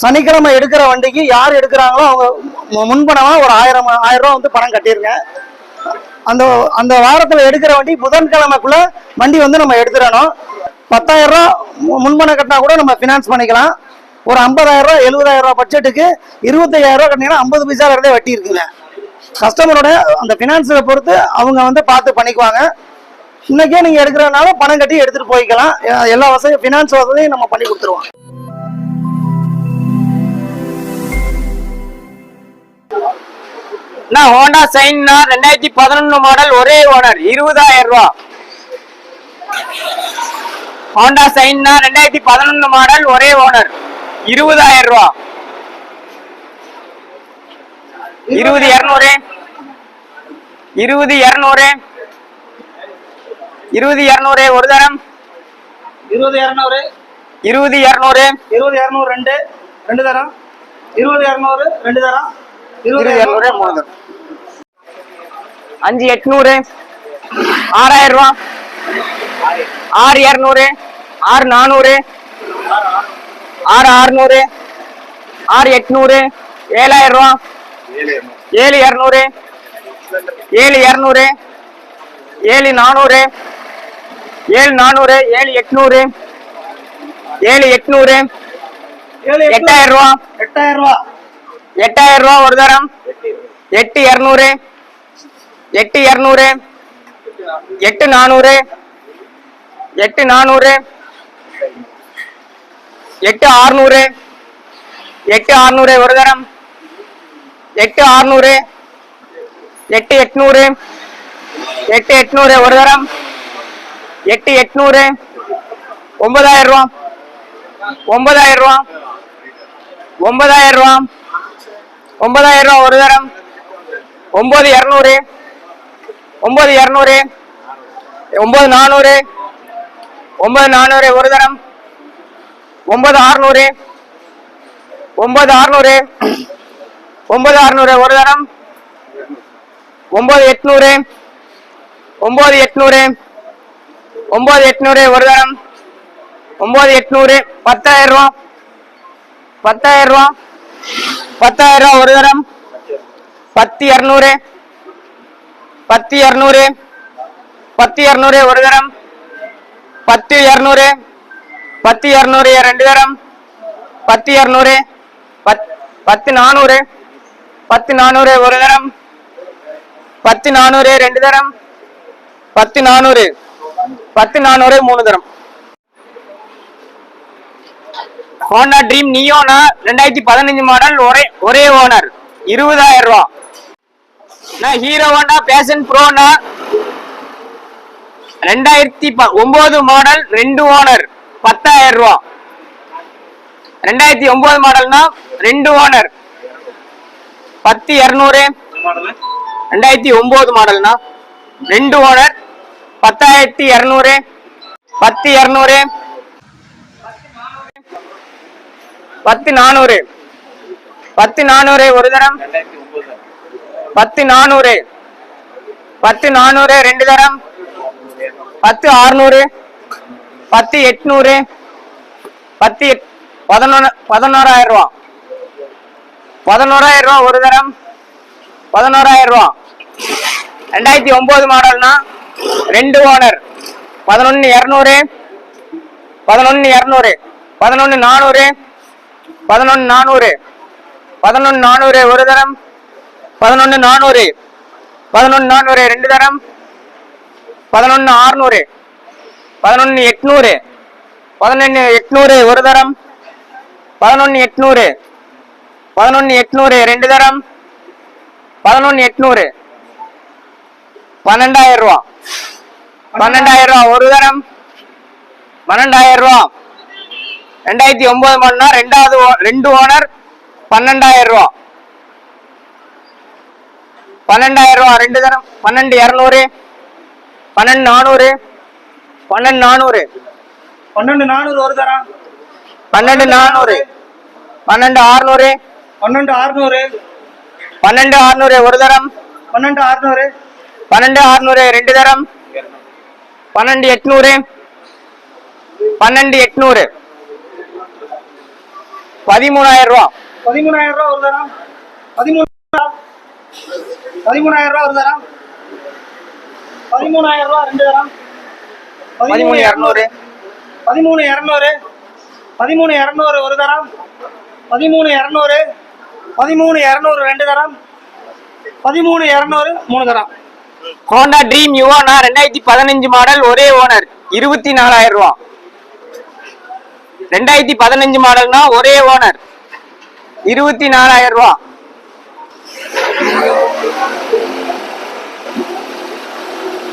சனிக்கிழமை எடுக்கிற வண்டிக்கு யார் எடுக்கிறாங்களோ அவங்க முன்பணமாக முன்பணமா ஒரு ஆயிரம் ஆயிரம் ரூபா வந்து பணம் கட்டிருங்க. அந்த அந்த வாரத்துல எடுக்கிற வண்டி புதன்கிழமைக்குள்ள வண்டி வந்து நம்ம எடுத்துடணும். பத்தாயிரம் ரூபா முன்பணம் கட்டினா கூட நம்ம ஃபினான்ஸ் பண்ணிக்கலாம். ஒரு ஐம்பதாயிரம் ரூபா எழுபதாயிரம் ரூபா பட்ஜெட்டுக்கு இருபத்தையாயிரம் ரூபா கட்டினீங்கன்னா ஐம்பது பைசா இருந்தே வட்டி இருக்குங்க. கஸ்டமரோட அந்த ஃபினான்ஸை பொறுத்து அவங்க வந்து பார்த்து பண்ணிக்குவாங்க. இன்னைக்கே நீங்க எடுக்கிறதுனால பணம் கட்டி எடுத்துட்டு போய்க்கலாம். எல்லா வசதியும் ஃபினான்ஸ் வசதியும் நம்ம பண்ணி கொடுத்துருவோம். ஹோண்டா சைன்னா ரெண்டாயிரத்தி பதினொன்னு மாடல் ஒரே ஓனர் இருபதாயிரம் ரூபா. ஹோண்டா சைன்னா ரெண்டாயிரத்தி பதினொன்னு மாடல் ஒரே ஓனர் இருபதாயிரம் ரூபா. இருபது இரநூறு இருபது இரநூறு இருபது இரநூறு ஒரு தரம். இருபது இரநூறு இருபது இரநூறு. இருபது இரநூறு ரெண்டு ரெண்டு தரம். இருபது இரநூறு ரெண்டு தரம். இருபது இரநூறு மூணு தரம் அஞ்சு எட்நூறு. ஆறாயிரம் ரூபா. ஆறு இரநூறு. ஆறு நானூறு. ஆறு அறுநூறு. ஆறு எட்நூறு. ஏழாயிரம் ரூபா. ஏழு இரநூறு. ஏழு இரநூறு. ஏழு நானூறு. ஏழு நானூறு. ஏழு எட்நூறு. ஏழு எட்நூறு. எட்டாயிரம் ரூபா. எட்டாயிரம் ரூபா. எட்டாயிரம் ரூபா ஒரு தரம். எட்டு இரநூறு. எட்டு இரநூறு. எட்டு நானூறு. எட்டு நானூறு. எட்டு ஆறுநூறு. எட்டு ஆறுநூறு ஒரு தரம். எட்டு ஆறுநூறு. எட்டு எட்நூறு. எட்டு எட்நூறு ஒரு தரம். எட்டு எட்நூறு. ஒன்பதாயிரம் ரூபா. ஒன்பதாயிரம் ரூபா. ஒன்பதாயிரம் ரூபா. ஒன்பதாயிரம் ரூபா ஒரு தரம். ஒன்பது இரநூறு. ஒன்பது இரநூறு. ஒன்பது நானூறு. ஒன்பது நானூறு ஒரு தரம். ஒன்பது அறுநூறு ஒன்பது அறுநூறு ஒன்பது அறுநூறு ஒரு தரம். ஒன்பது எட்நூறு. ஒன்பது எட்நூறு. ஒன்பது எட்நூறு ஒரு தரம். ஒன்பது எட்நூறு. பத்தாயிரம் ரூபா. பத்தாயிரம் ரூபா. பத்தாயிரம் ரூபா ஒரு தரம். பத்து இரநூறு. பத்து இரநூறு. பத்து இரநூறு ஒரு தரம். பத்து இரநூறு. பத்து இரநூறு ரெண்டு தரம். பத்து இரநூறு. பத் பத்து நானூறு. பத்து நானூறு ஒரு தரம். பத்து நானூறு ரெண்டு தரம். பத்து நானூறு. பத்து நானூறு மூணு தரம். ஹோண்டா ட்ரீம் நியோனா ரெண்டாயிரத்தி பதினஞ்சு மாடல் ஒரே ஒரே ஓனர் இருபதாயிரம் ரூபா. நான் ஹீரோ ஹோண்டா பேஷன் ப்ரோனா ரெண்டாயிரத்தி ப- ஒன்பது மாடல் ரெண்டு ஓனர் பத்தாயிரம் ரூபா. ரெண்டாயிரத்தி ஒன்பது மாடல்னா ரெண்டு ஓனர் பத்து இரநூறு. ரெண்டாயிரத்தி ஒன்பது மாடல்னா ரெண்டு ஓனர் பத்தாயிரத்தி இரநூறு பத்து இரநூறு. பத்து நானூறு. பத்து நானூறு ஒரு தரம். பத்து நானூறு. பத்து நானூறு ரெண்டு தரம். பத்து ஆறுநூறு. பத்து எட்நூறு. பத்து எட் பதினொன்று பதினோராயிரம் ரூபா. பதினோராயிரம் ரூபா ஒரு தரம். பதினோராயிரம் ரூபா. ரெண்டாயிரத்தி ஒன்பது மாடல்னா ரெண்டு ஓனர். பதினொன்று இரநூறு பதினொன்று இரநூறு பதினொன்று நானூறு. பதினொன்று நானூறு. பதினொன்று நானூறு ஒரு தரம். பதினொன்று நானூறு. பதினொன்று நானூறு ரெண்டு தரம். பதினொன்று ஆறுநூறு. பதினொன்று எட்நூறு. பதினொன்று எட்நூறு ஒரு தரம். பதினொன்று எட்நூறு. பதினொன்று எட்நூறு ரெண்டு தரம். பதினொன்று எட்நூறு. பன்னெண்டாயிரம் ரூபா. பன்னெண்டாயிரம் ரூபா ஒரு தரம். பன்னெண்டாயிரம் ரூபா. ரெண்டாயிரத்தி ஒன்பது மணினா ரெண்டாவது ரெண்டு ஓனர் பன்னெண்டாயிரம் ரூபா. பன்னெண்டாயிரம் ரூபா ரெண்டு தரம். பன்னெண்டு இரநூறு. பன்னெண்டு நானூறு. பன்னெண்டு நானூறு. பன்னெண்டு நானூறு ஒரு தரம். பன்னெண்டு நானூறு. பன்னெண்டு ஆறுநூறு. பன்னெண்டு அறுநூறு பன்னெண்டு ஆறுநூறு ஒரு தரம். பன்னெண்டு அறுநூறு பன்னெண்டு ஆறுநூறு ரெண்டு தரம். பன்னெண்டு எட்நூறு. பன்னெண்டு எட்நூறு. பதிமூணாயிரம் ரூபா. பதிமூணாயிரம் ரூபா ஒரு தரம். பதிமூணு பதிமூணாயிரம் ரூபா ஒரு தரம். பதிமூணாயிரம் ரூபா ரெண்டு தரம். பதிமூணு இரநூறு. பதிமூணு இரநூறு. பதிமூணு இரநூறு ஒரு தரம். பதிமூணு இரநூறு. பதிமூணு இரநூறு ரெண்டு தரம். பதிமூணு இரநூறு மூணு தரம். ஹோண்டா ட்ரீம் யுவானா ரெண்டாயிரத்தி பதினஞ்சு மாடல் ஒரே ஓனர் இருபத்தி நாலாயிரம் ரூபா. ரெண்டாயிரத்தி பதினஞ்சு மாடல்னா ஒரே ஓனர். இருபத்தி நாலாயிரம் ரூபா.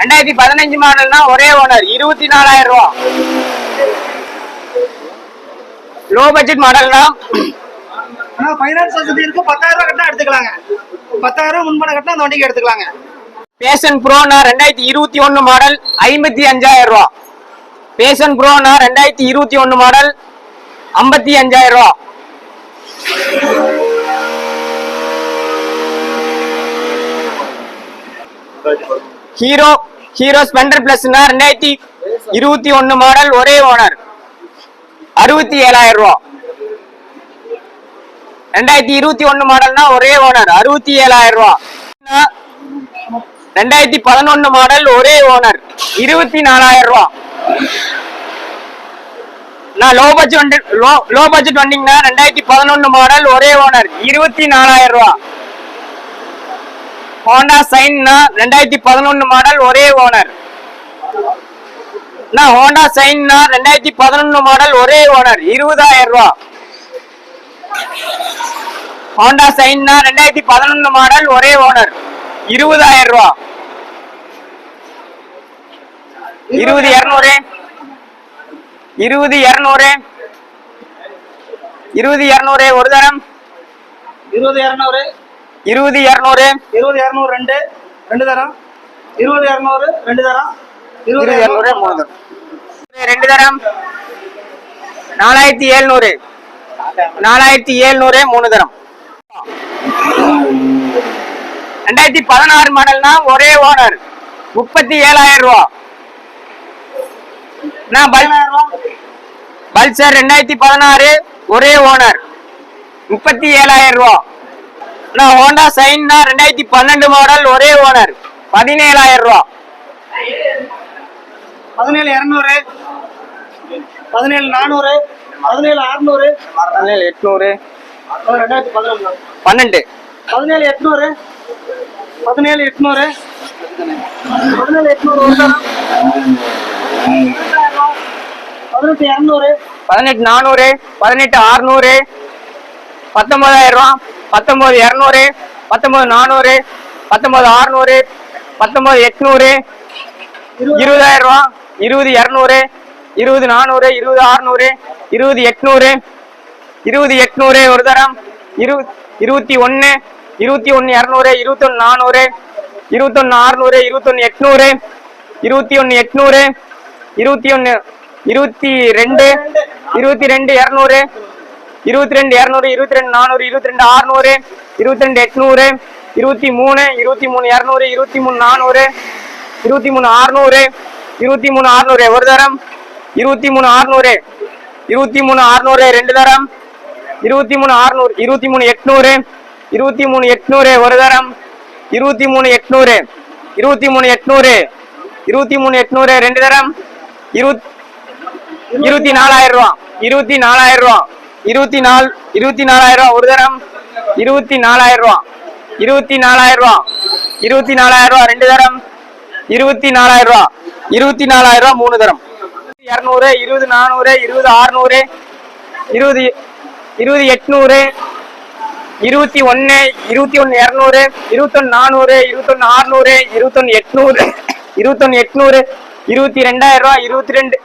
ரெண்டாயிரத்தி பதினஞ்சு மாடல்னா ஒரே ஓனர் இருபத்தி நாலாயிரம் ரூபா. லோ பட்ஜெட் மாடல்னா ஃபைனான்ஸ் வசதி இருக்கு பத்தாயிரம் ரூபா கட்டினா எடுத்துக்கலாங்க. பத்தாயிரம் ரூபா முன்பணம் கட்டினா அந்த வண்டிக்கு எடுத்துக்கலாங்க. பேஷன் ப்ரோனா ரெண்டாயிரத்தி இருபத்தி ஒன்னு மாடல் ஐம்பத்தி அஞ்சாயிரம் ரூபா. பேஷன் ப்ரோனா ரெண்டாயிரத்தி இருபத்தி ஒன்னு மாடல் ஐம்பத்தி அஞ்சாயிரம் ரூபா. ஹீரோ ஹீரோ ஸ்பெண்டர் பிளஸ்னா ரெண்டாயிரத்தி இருபத்தி ஒன்னு மாடல் ஒரே ஓனர் அறுபத்தி ஏழாயிரம் ரூபா. ரெண்டாயிரத்தி இருபத்தி ஒன்னு மாடல்னா ஒரே ஓனர் அறுபத்தி ஏழாயிரம் ரூபா. ரெண்டாயிரத்தி பதினொன்னு மாடல் ஒரே ஓனர் இருபத்தி நாலாயிரம் ரூபா. நான் லோ பட்ஜெட் வண்டி லோ லோ பட்ஜெட் வண்டிங்கன்னா ரெண்டாயிரத்தி பதினொன்று மாடல் ஒரே ஓனர் இருபத்தி நாலாயிரம் ரூபா. ஹோண்டா சைன்னா ரெண்டாயிரத்தி பதினொன்று மாடல் ஒரே ஓனர் நான் ஹோண்டா சைன்னா ரெண்டாயிரத்தி பதினொன்று மாடல் ஒரே ஓனர் இருபதாயிரம் ரூபா. ஹோண்டா சைன்னா ரெண்டாயிரத்தி பதினொன்று மாடல் ஒரே ஓனர் இருபதாயிரம் ரூபா. இருபது இருநூறு. இருபது இருநூறு. இருபது இருநூறு ஒரு தரம். இருபது இரநூறு. இருபது இருநூறு. இருபது இரநூறு ரெண்டு. ரெண்டு தரம். இருபது இரநூறு ரெண்டு தரம். இருபது இருநூறு மூணு தரம். ரெண்டு தரம். நாலாயிரத்தி எழுநூறு. நாலாயிரத்தி எழுநூறு மூணு தரம். ரெண்டாயிரத்தி பதினாறு மாடல்னா ஒரே ஓனர். முப்பத்தி ஏழாயிரம் ரூபா. பல்சர் ரெண்டாயிரத்தி பதினாறு ஒரே ஓனர். முப்பத்தி ஏழாயிரம் ரூபா. நான் ஹோண்டா சைன்னா ரெண்டாயிரத்தி பன்னெண்டு மாடல் ஒரே ஓனர். பதினேழாயிரம் ரூபா. பதினேழு இரநூறு பதினேழு நானூறு பதினேழு அறுநூறு பதினேழு எட்நூறு. ரெண்டாயிரத்தி பதினொன்று. பன்னெண்டு. பதினேழு எட்நூறு பதினேழு எட்நூறு பதினேழு எட்நூறு பதினெட்டு இரநூறு. பதினெட்டு நானூறு பதினெட்டு அறுநூறு பத்தொன்பதாயிரம் ரூபா பத்தொன்பது இரநூறு பத்தொன்பது நானூறு பத்தொன்பது அறுநூறு பத்தொன்பது எட்நூறு இருபதாயிரம். ரூபா இருபது இரநூறு இருபது நானூறு இருபது அறுநூறு இருபது எட்நூறு இருபது எட்நூறு ஒரு தரம் இரு இருபத்தி ஒன்று இருபத்தி ஒன்று இரநூறு இருபத்தொன்று நானூறு இருபத்தொன்று அறுநூறு இருபத்தொன்று எட்நூறு இருபத்தி ஒன்று எட்நூறு இருபத்தி ஒன்று இருபத்தி ரெண்டு இருபத்தி ரெண்டு இரநூறு இருபத்தி ரெண்டு இரநூறு இருபத்தி ரெண்டு நானூறு இருபத்தி ரெண்டு ஆறுநூறு இருபத்தி ரெண்டு எட்நூறு இருபத்தி மூணு இருபத்தி மூணு இரநூறு இருபத்தி மூணு நானூறு இருபத்தி மூணு அறுநூறு இருபத்தி மூணு அறுநூறு ஒரு தரம் இருபத்தி மூணு அறுநூறு இருபத்தி மூணு அறுநூறு ரெண்டு தரம் இருபத்தி மூணு அறுநூறு இருபத்தி மூணு எட்நூறு இருபத்தி மூணு எட்நூறு ஒரு தரம் இருபத்தி மூணு எட்நூறு இருபத்தி மூணு எட்நூறு இருபத்தி மூணு எட்நூறு ரெண்டு தரம் இருபத்தி இருபத்தி நாலாயிரம் ரூபா. இருபத்தி நாலாயிரம் ரூபா. இருபத்தி நாலு இருபத்தி நாலாயிரம் ரூபா. ஒரு தரம். இருபத்தி நாலாயிரம் ரூபா. இருபத்தி நாலாயிரம் ரூபா. இருபத்தி நாலாயிரம் ரூபா. ரெண்டு தரம். இருபத்தி நாலாயிரம் ரூபா. இருபத்தி நாலாயிரம் ரூபா மூணு தரம். இரநூறு இருபது நானூறு இருபது அறுநூறு இருபது இருபது எட்நூறு இருபத்தி ஒன்று இருபத்தி ஒன்று இரநூறு இருபத்தொன்று நானூறு இருபத்தொன்று அறுநூறு இருபத்தொன்று எட்நூறு இருபத்தொன்று எட்நூறு இருபத்தி ரெண்டாயிரம் ரூபா இருபத்தி ரெண்டு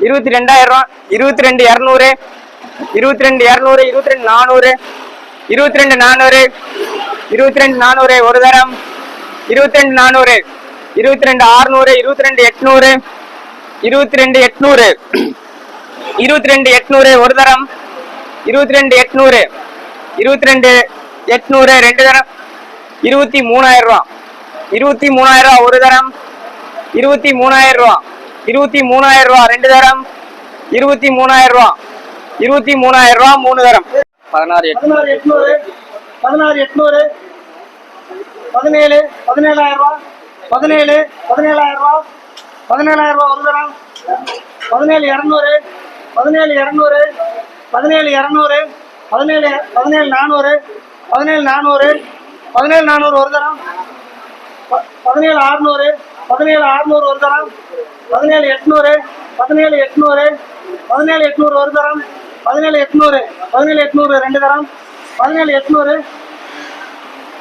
இருபத்தி ரெண்டாயிரம் ரூபா இருபத்தி ரெண்டு இரநூறு இருபத்தி ரெண்டு இரநூறு இருபத்தி ரெண்டு நானூறு இருபத்தி ரெண்டு நானூறு இருபத்தி ரெண்டு நானூறு ஒரு தரம் இருபத்தி ரெண்டு நானூறு இருபத்தி ரெண்டு அறுநூறு இருபத்தி ரெண்டு எட்நூறு இருபத்தி ரெண்டு எட்நூறு இருபத்தி ரெண்டு எட்நூறு ஒரு தரம் இருபத்தி ரெண்டு எட்நூறு இருபத்தி ரெண்டு எட்நூறு ரெண்டு தரம் இருபத்தி மூணாயிரம் ரூபா இருபத்தி மூணாயிரம் ரூபா ஒரு தரம் இருபத்தி மூணாயிரம் ரூபா இருபத்தி மூணாயிரம் ரூபா ரெண்டு தரம். இருபத்தி மூணாயிரம் ரூபா. இருபத்தி மூணாயிரம் ரூபா மூணு தரம். பதினாறு பதினாறு எட்நூறு. பதினாறு எட்நூறு. பதினேழு பதினேழாயிரம் ரூபா. பதினேழு பதினேழாயிரம் ரூபா. பதினேழாயிரம் ரூபா ஒரு தரம். பதினேழு இரநூறு. பதினேழு இரநூறு. பதினேழு இரநூறு. பதினேழு பதினேழு நானூறு. பதினேழு நானூறு. பதினேழு நானூறு ஒரு தரம். ப- பதினேழு அறுநூறு. பதினேழு அறுநூறு ஒரு தரம். பதினேழு எட்நூறு பதினேழு எட்நூறு பதினேழு எட்நூறு ஒரு தரம் பதினேழு எட்நூறு பதினேழு எட்நூறு ரெண்டு தரம் பதினேழு எட்நூறு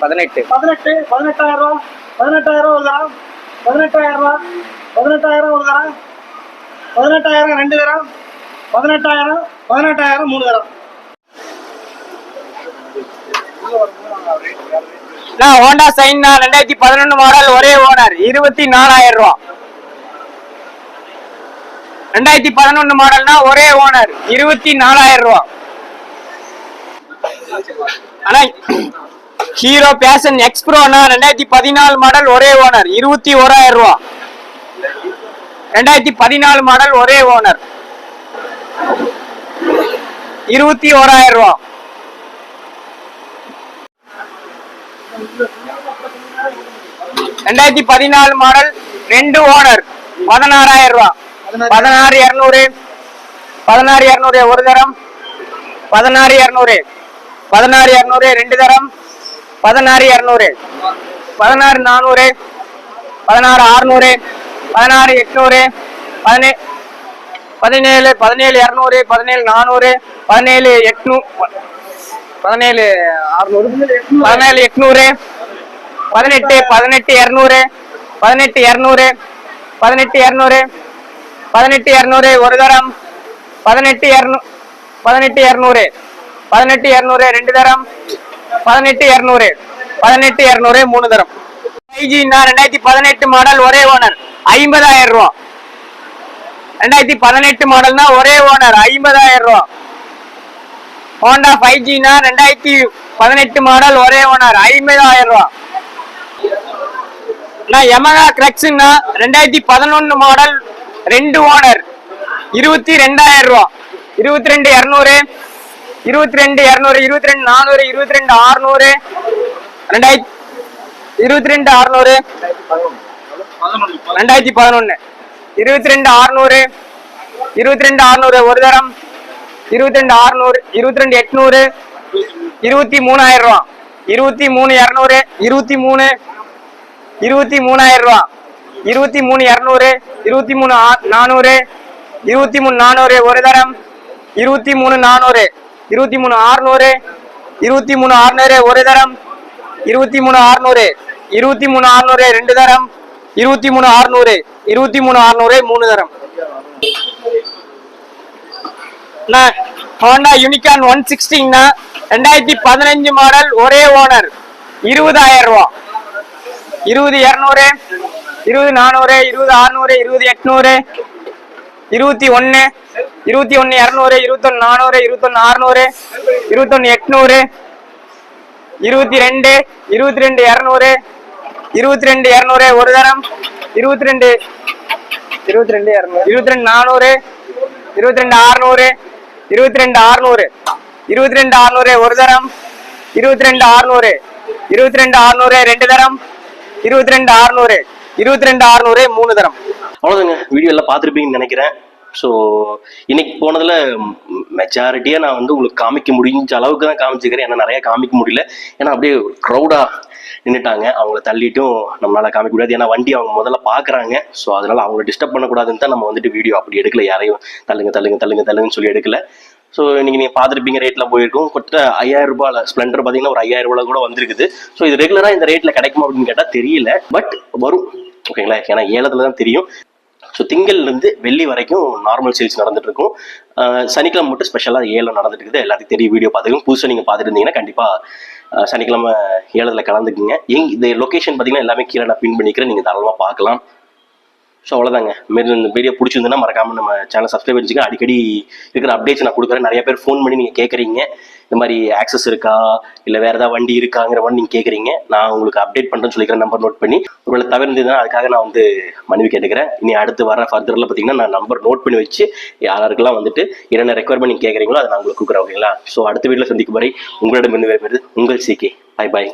பதினெட்டு. பதினெட்டு பதினெட்டாயிரம் ரூபா பதினெட்டாயிரம் ரூபா ஒரு தரம் பதினெட்டாயிரம் ரூபா பதினெட்டாயிரம் ஒரு தரம் பதினெட்டாயிரம் ரெண்டு தரம் பதினெட்டாயிரம் பதினெட்டாயிரம் மூணு தரம். நான் ஹோண்டா சைன் ரெண்டாயிரத்தி பதினொன்னு மாடல் ஒரே ஓனர் இருபத்தி நாலாயிரம் ரூபா. ரெண்டாயிரத்தி பதினொன்னு மாடல்னா ஒரே ஓனர் இருபத்தி நாலாயிரம் ரூபா. ஆனா ஹீரோ பேஷன் எக்ஸ்ப்ரோனா ரெண்டாயிரத்தி பதினாலு மாடல் ஒரே ஓனர் இருபத்தி ஓராயிரம் ரூபா. ரெண்டாயிரத்தி பதினாலு மாடல் ஒரே ஓனர் இருபத்தி ஓராயிரம் ரூபா. ரெண்டாயிரத்தி பதினாலு மாடல் ரெண்டு ஓனர் பதினாறாயிரம் ரூபா. பதினாறு. இருநூறு. பதினாறு இருநூறு ஒரு தரம். பதினாறு இருநூறு. பதினாறு இருநூறு ரெண்டு தரம். பதினாறு இரநூறு. பதினாறு நானூறு. பதினாறு அறுநூறு பதினாறு எட்நூறு. பதினே பதினேழு பதினேழு இரநூறு. பதினேழு நானூறு. பதினேழு எட்நூ பதினேழு அறுநூறு பதினேழு எட்நூறு. பதினெட்டு பதினெட்டு இரநூறு. பதினெட்டு இரநூறு. பதினெட்டு இரநூறு. பதினெட்டு இரநூறு ஒரு தரம். பதினெட்டு இரநூ பதினெட்டு இரநூறு பதினெட்டு இரநூறு ரெண்டு தரம். பதினெட்டு இரநூறு பதினெட்டு இரநூறு மூணு தரம். ஃபைவ் ஜின்னா ரெண்டாயிரத்தி பதினெட்டு மாடல் ஒரே ஓனர் ஐம்பதாயிரம் ரூபா. ரெண்டாயிரத்தி பதினெட்டு மாடல்னா ஒரே ஓனர் ஐம்பதாயிரம் ரூபா. ஹோண்டா ஃபைவ் ஜினா ரெண்டாயிரத்தி பதினெட்டு மாடல் ஒரே ஓனர் ஐம்பதாயிரம் ரூபா. நான் யமகா கிரக்ஸ்னா ரெண்டாயிரத்தி பதினொன்னு மாடல் ரெண்டு ஓனர் இருபத்தி ரெண்டாயிரம் ரூபா. இருபத்தி ரெண்டு இரநூறு இருபத்தி ரெண்டு இரநூறு இருபத்தி ரெண்டு நானூறு இருபத்தி ரெண்டு அறுநூறு ரெண்டாயிரத்தி இருபத்தி ரெண்டு அறுநூறு ரெண்டாயிரத்தி பதினொன்னு இருபத்தி ரெண்டு அறுநூறு இருபத்தி ரெண்டு அறுநூறு ஒரு தரம் இருபத்தி ரெண்டு அறுநூறு இருபத்தி ரெண்டு எட்நூறு இருபத்தி மூணாயிரம் ரூபா. இருபத்தி மூணு இரநூறு இருபத்தி மூணு இருபத்தி மூணாயிரம் ரூபா. இருபத்தி மூணு இரநூறு இருபத்தி மூணு ஆ- நானூறு இருபத்தி மூணு நானூறு ஒரு தரம் இருபத்தி மூணு நானூறு இருபத்தி மூணு ஆறுநூறு இருபத்தி மூணு ஆறுநூறு ஒரு தரம் இருபத்தி மூணு ஆறுநூறு இருபத்தி மூணு ஆறுநூறு ரெண்டு தரம் இருபத்தி மூணு ஆறுநூறு இருபத்தி மூணு ஆறுநூறு மூணு தரம் ஹோண்டா யூனிகான் ஒன் சிக்ஸ்டின்னா ரெண்டாயிரத்தி பதினஞ்சு மாடல் ஒரே ஓனர் இருபதாயிரம் ரூபா இருபது இரநூறு இருபது நானூறு இருபது அறுநூறு இருபது எட்நூறு இருபத்தி ஒன்று இருபத்தி ஒன்று இரநூறு இருபத்தொன்று நானூறு இருபத்தொன்று அறுநூறு இருபத்தொன்று எட்நூறு இருபத்தி ரெண்டு இருபத்தி ரெண்டு இரநூறு இருபத்தி ரெண்டு இரநூறு ஒரு தரம் இருபத்தி ரெண்டு இருபத்தி ரெண்டு இரநூறு இருபத்தி ரெண்டு நானூறு இருபத்தி ரெண்டு அறுநூறு இருபத்தி ரெண்டு அறுநூறு இருபத்தி ரெண்டு அறுநூறு ஒரு தரம் இருபத்தி ரெண்டு அறுநூறு இருபத்தி ரெண்டு அறுநூறு ரெண்டு தரம் இருபத்தி ரெண்டு அறுநூறு இருபத்தி ரெண்டு அறுநூறு மூணு தரம். அவ்வளோதாங்க வீடியோ எல்லாம் பார்த்துருப்பீங்கன்னு நினைக்கிறேன். ஸோ இன்னைக்கு போனதில் மெஜாரிட்டியாக நான் வந்து உங்களுக்கு காமிக்க முடிஞ்ச அளவுக்கு தான் காமிச்சிக்கிறேன். ஏன்னா நிறைய காமிக்க முடியல. ஏன்னா அப்படியே க்ரௌடாக நின்றுட்டாங்க அவங்கள தள்ளிட்டும் நம்மளால காமிக்க முடியாது. ஏன்னா வண்டி அவங்க முதல்ல பார்க்குறாங்க. ஸோ அதனால அவங்கள டிஸ்டர்ப் பண்ணக்கூடாதுன்னு தான் நம்ம வந்துட்டு வீடியோ அப்படி எடுக்கல. யாரையும் தள்ளுங்க தள்ளுங்க தள்ளுங்க தள்ளுங்கன்னு சொல்லி எடுக்கல. ஸோ இன்னைக்கு நீங்கள் பார்த்துருப்பீங்க ரேட்டில் போயிருக்கும். கிட்ட ஐயாயிரம் ரூபாயில் ஸ்ப்ளெண்டர் பார்த்தீங்கன்னா ஒரு ஐயாயிரம் ரூபாய் கூட வந்திருக்குது. ஸோ இது ரெகுலராக இந்த ரேட்டில் கிடைக்குமா அப்படின்னு கேட்டால் தெரியல. பட் வரும். ஓகேங்களா? ஏன்னா ஏழத்துல தான் தெரியும். ஸோ திங்கள்லேருந்து வெள்ளி வரைக்கும் நார்மல் சேல்ஸ் நடந்துட்டு இருக்கும் சனிக்கிழமை மட்டும் ஸ்பெஷலாக ஏழை நடந்துட்டு இருக்குது எல்லாத்தையும் தெரியும். வீடியோ பார்த்துக்கோங்க. புதுசாக நீங்கள் பார்த்துட்டு இருந்தீங்கன்னா கண்டிப்பாக சனிக்கிழமை ஏழத்தில் கலந்துக்குங்க. எங் இந்த லொக்கேஷன் பார்த்தீங்கன்னா எல்லாமே கீழே நான் பின் பண்ணிக்கிறேன். நீங்கள் தாராளமாக பார்க்கலாம். ஸோ அவ்வளோதாங்க மாரி இந்த வீடியோ பிடிச்சிருந்துன்னா மறக்காம நம்ம சேனல் சப்ஸ்கிரைப் பண்ணிச்சுங்க அடிக்கடி இருக்கிற அப்டேட்ஸ் நான் கொடுக்குறேன். நிறைய பேர் ஃபோன் பண்ணி நீங்கள் கேட்குறீங்க இந்த மாதிரி ஆக்சஸ் இருக்கா? இல்லை வேறு ஏதாவது வண்டி இருக்காங்கிற மாதிரி நீங்கள் கேட்குறீங்க நான் உங்களுக்கு அப்டேட் பண்ணுறேன்னு சொல்லிக்கிறேன் நம்பர் நோட் பண்ணி ஒருவேளை தவிர்ந்ததுன்னா அதுக்காக நான் வந்து மனைவி கேட்டுக்கிறேன். இனி அடுத்து வர ஃபர்தரில் பார்த்தீங்கன்னா நான் நம்பர் நோட் பண்ணி வச்சு யாராருக்கெல்லாம் வந்துட்டு என்னென்ன ரெக்குவயர்மெண்ட் நீங்கள் கேட்குறீங்களோ அதை நான் உங்களுக்கு கொடுக்குறேன் ஓகேங்களா ஸோ அடுத்த வீட்டில் சந்திக்கும் வரை உங்களிடம் இருந்து வேறு உங்கள் சிகே பாய் பாய்